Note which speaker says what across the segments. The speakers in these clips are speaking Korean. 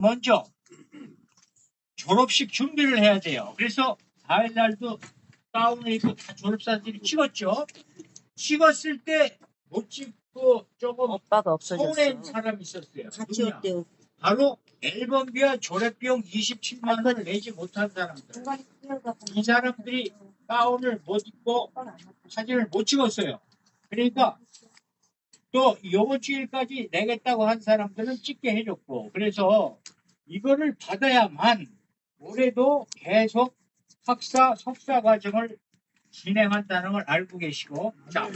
Speaker 1: 먼저 졸업식 준비를 해야 돼요. 그래서 4일 날도 다운에 있고 다 졸업사진을 찍었죠. 찍었을 때 못 찍고 조금
Speaker 2: 오빠가
Speaker 1: 서운한
Speaker 2: 없어졌어.
Speaker 1: 사람이 있었어요.
Speaker 3: 같이
Speaker 1: 누구냐?
Speaker 3: 어때요?
Speaker 1: 바로 앨범비와 졸업비용 27만 원을 내지 못한 사람들. 이 사람들이 가운을 못 입고 사진을 못 찍었어요. 그러니까 또 이번 주일까지 내겠다고 한 사람들은 찍게 해줬고 그래서 이거를 받아야만 올해도 계속 학사 석사 과정을 진행한다는 걸 알고 계시고 자,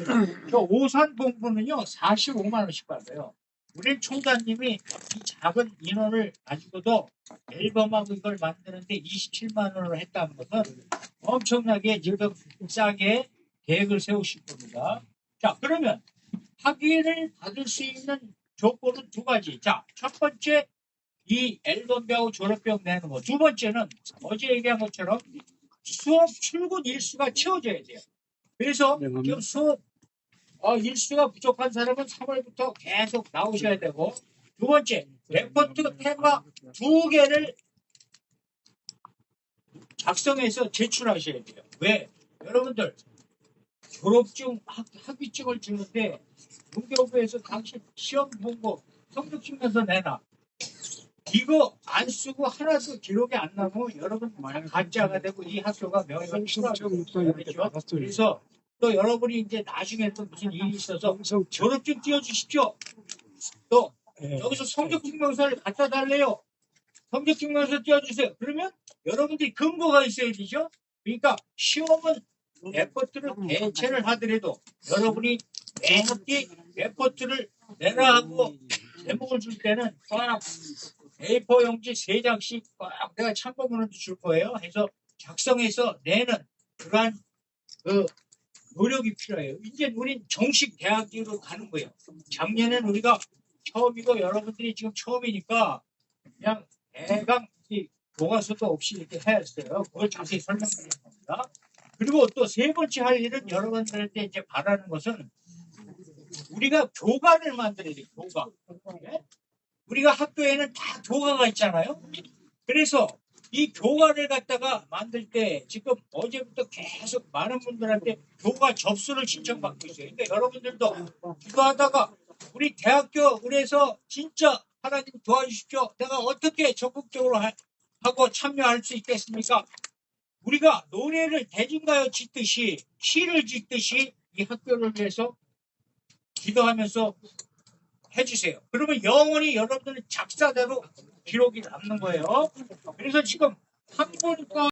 Speaker 1: 저 오산 공부는요 45만 원씩 받아요. 우리 총장님이 이 작은 인원을 가지고도 앨범하고 이걸 만드는데 27만 원을 했다는 것은 엄청나게 지금 싸게 계획을 세우실 겁니다. 자, 그러면 학위를 받을 수 있는 조건은 두 가지. 자, 첫 번째 이 앨범배우 졸업병 내는 거. 두 번째는 어제 얘기한 것처럼 수업 출근 일수가 채워져야 돼요. 그래서 지금 수업 어, 일수가 부족한 사람은 3월부터 계속 나오셔야 되고 두 번째 레포트 테마 두 개를 작성해서 제출하셔야 돼요. 왜? 여러분들 졸업증 학, 학위증을 주는데 문교부에서 당신 시험 본거 성적 측면서 내놔. 이거 안 쓰고 하나도 기록이 안 나면 여러분 가짜가 되고 이 학교가 명예가 추락해요. 그래서 또 여러분이 이제 나중에 또 무슨 일이 있어서 졸업증 띄워주십시오. 또 여기서 성적증명서를 갖다 달래요. 성적증명서 띄워주세요. 그러면 여러분들이 근거가 있어야 되죠. 그러니까 시험은 레포트를 대체를 하더라도 여러분이 매학기 레포트를 내라 하고 제목을 줄 때는 꽉 A4 용지 세 장씩 꽉 내가 참고문을 줄 거예요. 해서 작성해서 내는 그러한 그 노력이 필요해요. 이제 우린 정식 대학으로 가는 거예요. 작년엔 우리가 처음이고 여러분들이 지금 처음이니까 그냥 대강 이 교과서도 없이 이렇게 했어요. 그걸 자세히 설명드리는 겁니다. 그리고 또 세 번째 할 일은 여러분들한테 이제 바라는 것은 우리가 교관을 만들어야 돼요. 교관. 예? 우리가 학교에는 다 교과가 있잖아요. 그래서 이 교과를 갖다가 만들 때 지금 어제부터 계속 많은 분들한테 교과 접수를 신청받고 있어요. 그러니까 여러분들도 기도하다가 우리 대학교 그래서 진짜 하나님 도와주십시오. 내가 어떻게 적극적으로 하- 하고 참여할 수 있겠습니까? 우리가 노래를 대중가요 짓듯이 시를 짓듯이 이 학교를 위해서 기도하면서 해주세요. 그러면 영원히 여러분들의 작사대로 기록이 남는 거예요. 그래서 지금 학번과